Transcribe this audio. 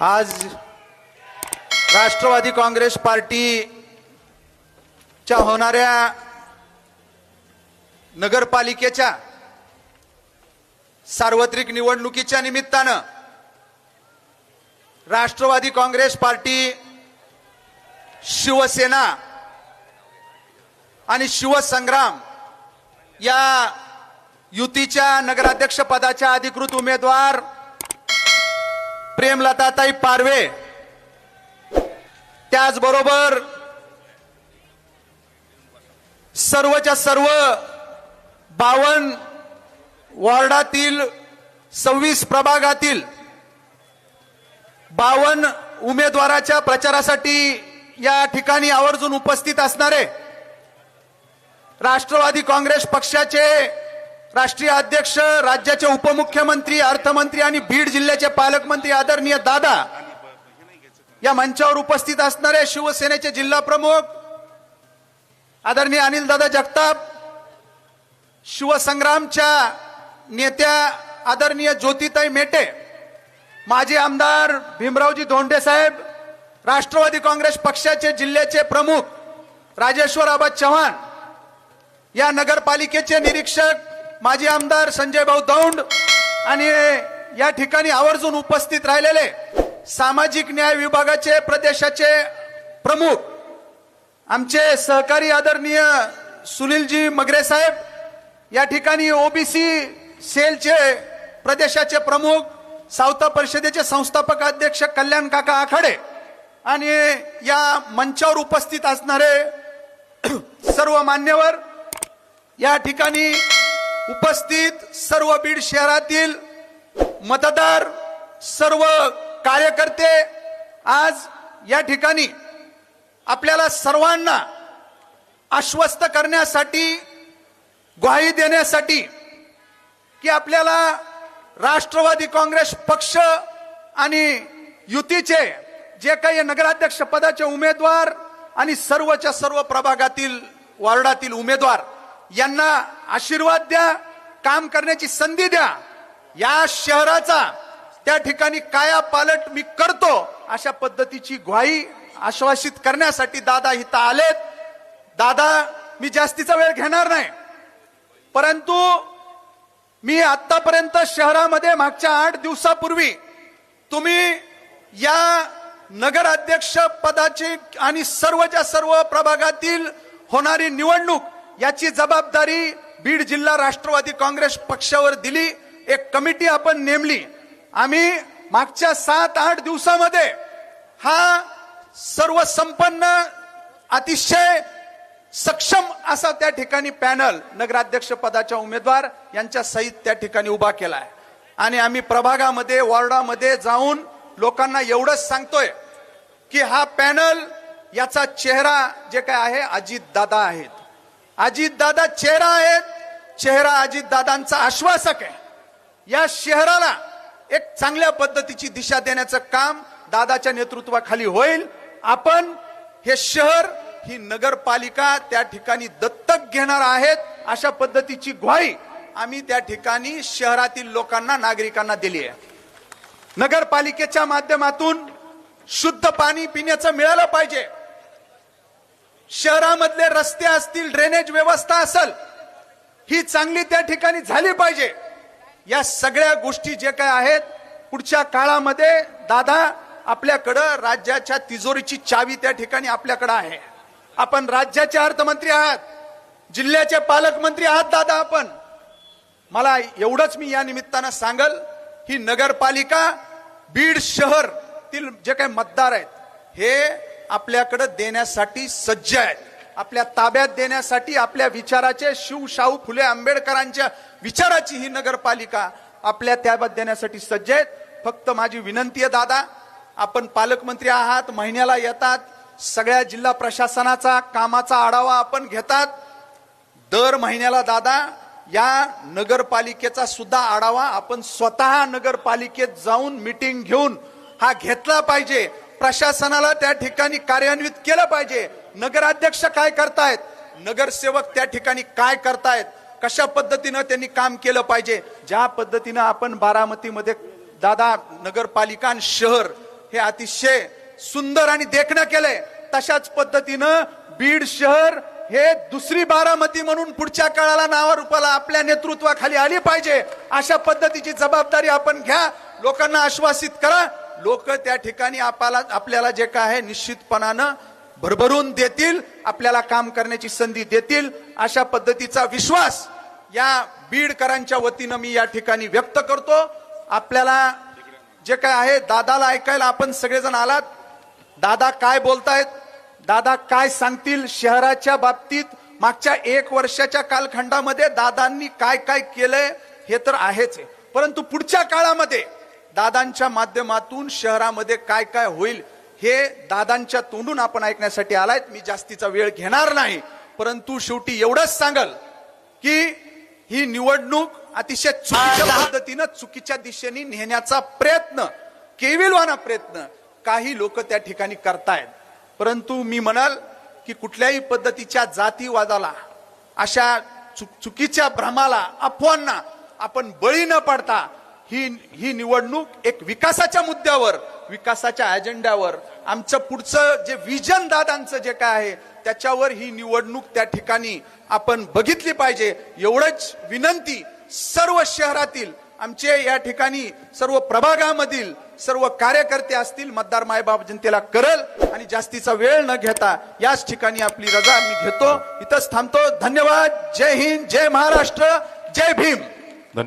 आज राष्ट्रवादी काँग्रेस पार्टीच्या होणाऱ्या नगरपालिकेच्या सार्वत्रिक निवडणुकीच्या निमित्तानं राष्ट्रवादी काँग्रेस पार्टी शिवसेना आणि शिवसंग्राम या युतीच्या नगराध्यक्षपदाच्या अधिकृत उमेदवार प्रेमलताताई पारवे. त्याचबरोबर सर्वच्या सर्व बावन वॉर्डातील सव्वीस प्रभागातील बावन उमेदवाराच्या प्रचारासाठी या ठिकाणी आवर्जून उपस्थित असणारे राष्ट्रवादी काँग्रेस पक्षाचे राष्ट्रीय अध्यक्ष राज्याचे उपमुख्यमंत्री अर्थमंत्री आणि बीड जिल्ह्याचे पालकमंत्री आदरणीय दादा या मंचावर उपस्थित असणारे शिवसेनेचे जिल्हा प्रमुख आदरणीय अनिल दादा जगताप शिवसंग्रामच्या नेत्या आदरणीय ज्योतिताई मेटे माजी आमदार भीमरावजी धोंडे साहेब राष्ट्रवादी काँग्रेस पक्षाचे जिल्ह्याचे प्रमुख राजेश्वर आबा चव्हाण या नगरपालिकेचे निरीक्षक माजी आमदार संजय भाऊ दौंड आणि या ठिकाणी आवर्जून उपस्थित राहिलेले सामाजिक न्याय विभागाचे प्रदेशाचे प्रमुख आमचे सहकारी आदरणीय सुनीलजी मगरे साहेब या ठिकाणी ओबीसी सेलचे प्रदेशाचे प्रमुख सावता परिषदेचे संस्थापक अध्यक्ष कल्याण काका आखाडे आणि या मंचावर उपस्थित असणारे सर्व मान्यवर या ठिकाणी उपस्थित सर्व बीड शहरातील मतदार सर्व कार्यकर्ते आज या ठिकाणी आपल्याला सर्वांना आश्वस्त करण्यासाठी ग्वाही देण्यासाठी की आपल्याला राष्ट्रवादी काँग्रेस पक्ष आणि युतीचे जे काही नगराध्यक्ष पदाचे उमेदवार आणि सर्वच्या सर्व प्रभागातील वॉर्डातील उमेदवार यांना आशीर्वाद द्या. काम करण्याची संधी द्या. या शहराचा त्या ठिकाणी काया पालट मी करतो अशा पद्धतीची ग्वाही आश्वासित करण्यासाठी दादा इथं आलेत. दादा मी जास्तीचा वेळ घेणार नाही. परंतु मी आतापर्यंत शहरामध्ये मागच्या आठ दिवसापूर्वी तुम्ही या नगराध्यक्ष पदाची आणि सर्वच्या सर्व प्रभागातील होणारी निवडणूक याची जबाबदारी बीड जिल्हा राष्ट्रवादी काँग्रेस पक्षावर दिली. एक कमिटी आपण नेमली. आम्ही मागच्या सात आठ दिवसामध्ये हा सर्व संपन्न अतिशय सक्षम असा त्या ठिकाणी पॅनल नगराध्यक्ष पदाच्या उमेदवार यांच्या सहित त्या ठिकाणी उभा केला आहे आणि आम्ही प्रभागामध्ये वॉर्डामध्ये जाऊन लोकांना एवढंच सांगतोय की हा पॅनल याचा चेहरा जे काय आहे अजित दादा आहेत. अजितदादा चेहरा आहेत. चेहरा अजितदादांचा आश्वासक आहे. या शहराला एक चांगल्या पद्धतीची दिशा देण्याचं काम दादाच्या नेतृत्वाखाली होईल. आपण हे शहर ही नगरपालिका त्या ठिकाणी दत्तक घेणार आहेत. अशा पद्धतीची ग्वाही आम्ही त्या ठिकाणी शहरातील लोकांना नागरिकांना दिली आहे. नगरपालिकेच्या माध्यमातून शुद्ध पाणी पिण्याचं मिळालं पाहिजे. शहरामधले रस्ते असतील ड्रेनेज व्यवस्था असेल ही चांगली त्या ठिकाणी झाली पाहिजे. या सगळ्या गोष्टी जे काय आहेत पुढच्या काळामध्ये दादा आपल्याकडं राज्याच्या तिजोरीची चावी त्या ठिकाणी आपल्याकडं आहे. आपण राज्याचे अर्थमंत्री आहात जिल्ह्याचे पालकमंत्री आहात दादा आपण. मला एवढंच मी या निमित्तानं सांगल ही नगरपालिका बीड शहर तील जे काही मतदार आहेत हे आपल्याकडे देण्यासाठी सज्ज आहेत. आपल्या ताब्यात देण्यासाठी आपल्या विचाराचे शिवशाहू फुले आंबेडकरांच्या विचाराची ही नगरपालिका आपल्या ताब्यात देण्यासाठी सज्ज आहेत. फक्त माझी विनंती आहे दादा आपण पालकमंत्री आहात महिन्याला येतात सगळ्या जिल्हा प्रशासनाचा कामाचा आढावा आपण घेतात. दर महिन्याला दादा या नगरपालिकेचा सुद्धा आढावा आपण स्वतः नगरपालिकेत जाऊन मिटिंग घेऊन हा घेतला पाहिजे. प्रशासनाला त्या ठिकाणी कार्यान्वित केलं पाहिजे. नगराध्यक्ष काय करतायत? नगरसेवक त्या ठिकाणी काय करतायत? कशा पद्धतीनं त्यांनी काम केलं पाहिजे? ज्या पद्धतीनं आपण बारामतीमध्ये दादा नगरपालिका शहर हे अतिशय सुंदर आणि देखणं केलंय तशाच पद्धतीनं बीड शहर हे दुसरी बारामती म्हणून पुढच्या काळाला नावारूपाला आपल्या नेतृत्वाखाली आली पाहिजे. अशा पद्धतीची जबाबदारी आपण घ्या. लोकांना आश्वासित करा. लोक त्या ठिकाणी आपल्याला आपल्याला जे काय आहे निश्चितपणानं भरभरून देतील आपल्याला काम करण्याची संधी देतील. अशा पद्धतीचा विश्वास या बीडकरांच्या वतीनं मी या ठिकाणी व्यक्त करतो. आपल्याला जे काय आहे दादाला ऐकायला आपण सगळेजण आलात. दादा काय बोलतायत? दादा काय सांगतील शहराच्या बाबतीत? मागच्या एक वर्षाच्या कालखंडामध्ये दादांनी काय काय केलंय हे तर आहेच आहे. परंतु पुढच्या काळामध्ये दादांच्या माध्यमातून शहरामध्ये काय काय होईल हे दादांच्या तोंडून आपण ऐकण्यासाठी आलायत. मी जास्तीचा वेळ घेणार नाही. परंतु शेवटी एवढंच सांगल की ही निवडणूक अतिशय चुकीच्या पद्धतीनं चुकीच्या दिशेने नेण्याचा प्रयत्न केविलवाना प्रयत्न काही लोक त्या ठिकाणी करतायत. परंतु मी म्हणाल की कुठल्याही पद्धतीच्या जातीवादाला अशा चुक- चुकीच्या भ्रमाला अफवांना आपण बळी न पडता ही ही निवडणूक एक विकासाच्या मुद्द्यावर विकासाच्या अजेंड्यावर आमचं पुढचं जे विजन दादांचं जे काय आहे त्याच्यावर ही निवडणूक त्या ठिकाणी आपण बघितली पाहिजे. एवढंच विनंती सर्व शहरातील आमचे या ठिकाणी सर्व प्रभागामधील सर्व कार्यकर्ते असतील मतदार मायबाप जनतेला करल आणि जास्तीचा वेळ न घेता याच ठिकाणी आपली रजा मी घेतो. इथंच थांबतो. धन्यवाद. जय हिंद. जय महाराष्ट्र. जय भीम.